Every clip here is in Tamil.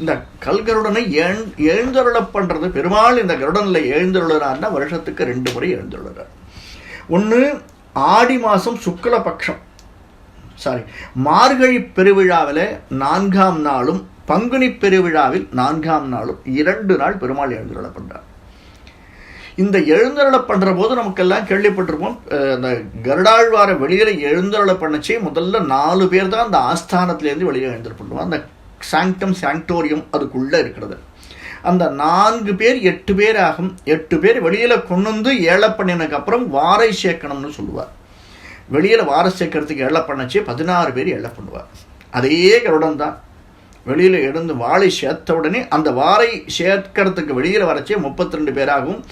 இந்த கல்கருடனை எழு எழுந்தருள பண்ணுறது பெருமாள் இந்த கருடனில் எழுந்தருளார்னா வருஷத்துக்கு ரெண்டு முறை எழுந்தருளார் ஒன்று ஆடி மாதம் சுக்லபக்ஷம். சாரி மார்கழி பெருவிழாவில் நான்காம் நாளும் பங்குனி பெருவிழாவில் நான்காம் நாளும் இரண்டு நாள் பெருமாள் எழுந்தருள பண்ணுறார் இந்த எழுந்தருளை பண்ணுற போது நமக்கெல்லாம் கேள்விப்பட்டிருப்போம் இந்த அந்த கருடாழ்வாரை வெளியில் எழுந்தருளை பண்ணச்சே முதல்ல நாலு பேர் தான் அந்த ஆஸ்தானத்துலேருந்து வெளியே எழுந்தருள் பண்ணுவோம் அந்த சாங்டம் சாங்டோரியம் அதுக்குள்ளே இருக்கிறது. அந்த நான்கு பேர் எட்டு பேர் ஆகும் எட்டு பேர் வெளியில் கொண்டு வந்து ஏழை பண்ணினதுக்கு அப்புறம் வாரை சேர்க்கணும்னு சொல்லுவார். வெளியில் வார சேர்க்கறதுக்கு ஏழை பண்ணச்சே பதினாறு பேர் ஏழை பண்ணுவார். அதே கருடன் தான். வெளியில் எழுந்து வாழை சேர்த்த உடனே அந்த வாரை சேர்க்கறதுக்கு வெளியில் வரச்சே முப்பத்தி ரெண்டு பேராகவும்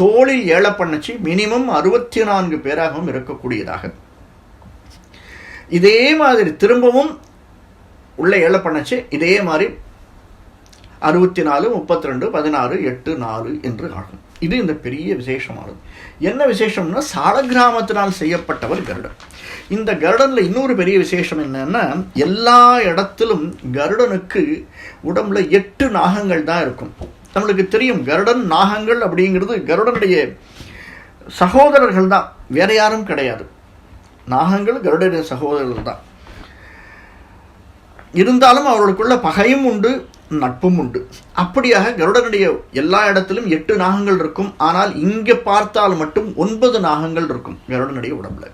தோளில் ஏழை பண்ணச்சு மினிமம் அறுபத்தி நான்கு பேராகவும் இருக்கக்கூடியதாக. இதே மாதிரி திரும்பவும் உள்ளே ஏழை பண்ணச்சு இதே மாதிரி அறுபத்தி நாலு முப்பத்தி ரெண்டு பதினாறு எட்டு நாலு என்று ஆகும் இது இந்த பெரிய விசேஷமானது. என்ன விசேஷம்னா சால கிராமத்தினால் செய்யப்பட்டவர் கருடன். இந்த கருடனில் இன்னொரு பெரிய விசேஷம் என்னன்னா எல்லா இடத்திலும் கருடனுக்கு உடம்புல எட்டு நாகங்கள் தான் இருக்கும். நம்மளுக்கு தெரியும் கருடன் நாகங்கள் அப்படிங்கிறது கருடனுடைய சகோதரர்கள் தான். வேற யாரும் கிடையாது. நாகங்கள் கருடனுடைய சகோதரர்கள் தான். இருந்தாலும் அவர்களுக்குள்ள பகையும் உண்டு நட்பும் உண்டு. அப்படியாக கருடனுடைய எல்லா இடத்திலும் எட்டு நாகங்கள் இருக்கும். ஆனால் இங்கே பார்த்தால் மட்டும் ஒன்பது நாகங்கள் இருக்கும் கருடனுடைய உடம்புல.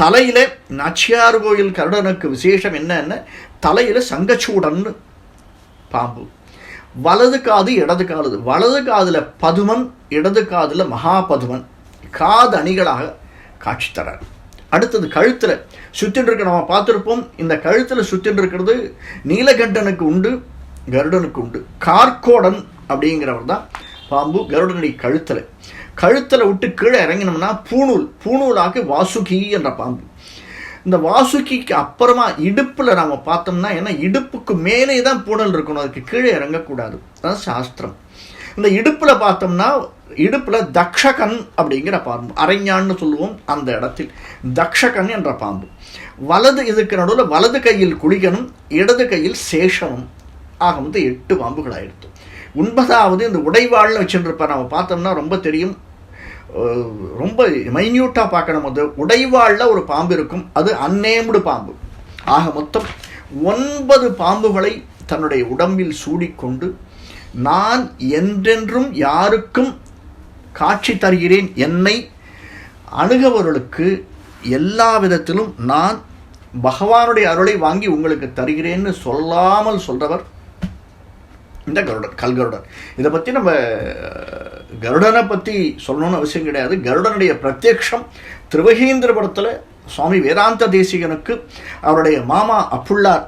தலையில நாச்சியார் கோயில் கருடனுக்கு விசேஷம் என்னன்னு தலையில சங்கச்சூடன் பாம்பு. வலது காது இடது காது. வலது காதில் பதுமன் இடது காதில் மகாபதுமன். காது அணிகளாக காட்சி தரார். அடுத்தது கழுத்தில் சுத்தின்னு இருக்க நம்ம பார்த்துருப்போம். இந்த கழுத்தில் சுத்தின்னு இருக்கிறது நீலகண்டனுக்கு உண்டு கருடனுக்கு உண்டு. கார்கோடன் அப்படிங்கிறவர் தான் பாம்பு கருடனுடைய கழுத்தில். கழுத்தில் விட்டு கீழே இறங்கினோம்னா பூணூல் பூணூலாக்கு வாசுகி என்ற பாம்பு. இந்த வாசுகிக்கு அப்புறமா இடுப்பில் நாம் பார்த்தோம்னா ஏன்னா இடுப்புக்கு மேலே தான் பூணல் இருக்கணும் அதுக்கு கீழே இறங்கக்கூடாது. அதான் சாஸ்திரம். இந்த இடுப்பில் பார்த்தோம்னா இடுப்பில் தக்ஷகன் அப்படிங்கிற பாம்பு. அரைஞான்னு சொல்லுவோம் அந்த இடத்தில். தக்ஷகன் என்ற பாம்பு. வலது இதுக்கு நடுவில் வலது கையில் குளிகனும் இடது கையில் சேஷனும் ஆக வந்து எட்டு பாம்புகள் ஆயிடுத்து ஒன்பதாவது இந்த உடைவாள்னு வச்சுருப்ப நம்ம பார்த்தோம்னா ரொம்ப தெரியும். ரொம்ப மைன்யூட்டாக பார்க்கணும். போது உடைவாளில் ஒரு பாம்பு இருக்கும். அது அன்னேம்டு பாம்பு. ஆக மொத்தம் ஒன்பது பாம்புகளை தன்னுடைய உடம்பில் சூடிக்கொண்டு நான் என்றென்றும் யாருக்கும் காட்சி தருகிறேன் என்னை அணுகவர்களுக்கு எல்லா விதத்திலும் நான் பகவானுடைய அருளை வாங்கி உங்களுக்கு தருகிறேன்னு சொல்லாமல் சொல்றவர் இந்த கருடன் கல்கருடன். இதை பற்றி நம்ம கருடனை பற்றி சொல்லணும்னு அவசியம் கிடையாது. கருடனுடைய பிரத்யக்ஷம் திருவகீந்திரபுரத்தில் சுவாமி வேதாந்த தேசிகனுக்கு அவருடைய மாமா அப்புள்ளார்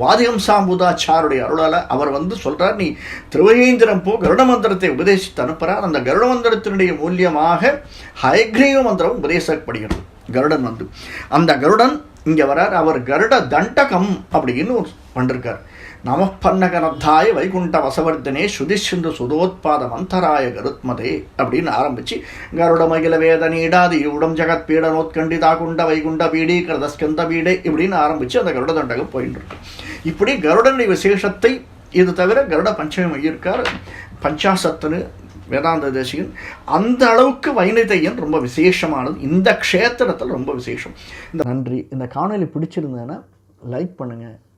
வாதிகம்சாம்புதாச்சாருடைய அருளால் அவர் வந்து சொல்கிறார் நீ திருவயேந்திரம் போ கருட மந்திரத்தை உபதேசித்து அனுப்புகிறார் அந்த கருட மந்திரத்தினுடைய மூலியமாக ஹயக்ரீவ மந்திரம் உபதேசப்படுகிறது. கருடன் வந்து அந்த கருடன் இங்கே வரார் அவர் கருட தண்டகம் அப்படின்னு ஒரு பண்ணிருக்கார் நமப்பன்னகனத்தாய வைகுண்ட வசவர்த்தனே சுதிசிந்து சுதோத்பாத மந்தராய கருத்மதே அப்படின்னு ஆரம்பிச்சு கருட மகில வேத நீடாதி உடம் ஜெகத் பீடனோத்கண்டிதா குண்ட வைகுண்ட பீடி கிரதஸ்கந்த பீடை இப்படின்னு ஆரம்பிச்சு அந்த கருட தண்டகம் போயின்னு இருக்கு. இப்படி கருடனுடைய விசேஷத்தை இது தவிர கருட பஞ்சமி மையிருக்கார் பஞ்சாசத்துன்னு வேதாந்த தேசிகன் அந்த அளவுக்கு வைணதையன் ரொம்ப விசேஷமானது. இந்த க்ஷேத்திரத்தில் ரொம்ப விசேஷம். இந்த நன்றி. இந்த காணொலி பிடிச்சிருந்தேன்னா லைக் பண்ணுங்கள்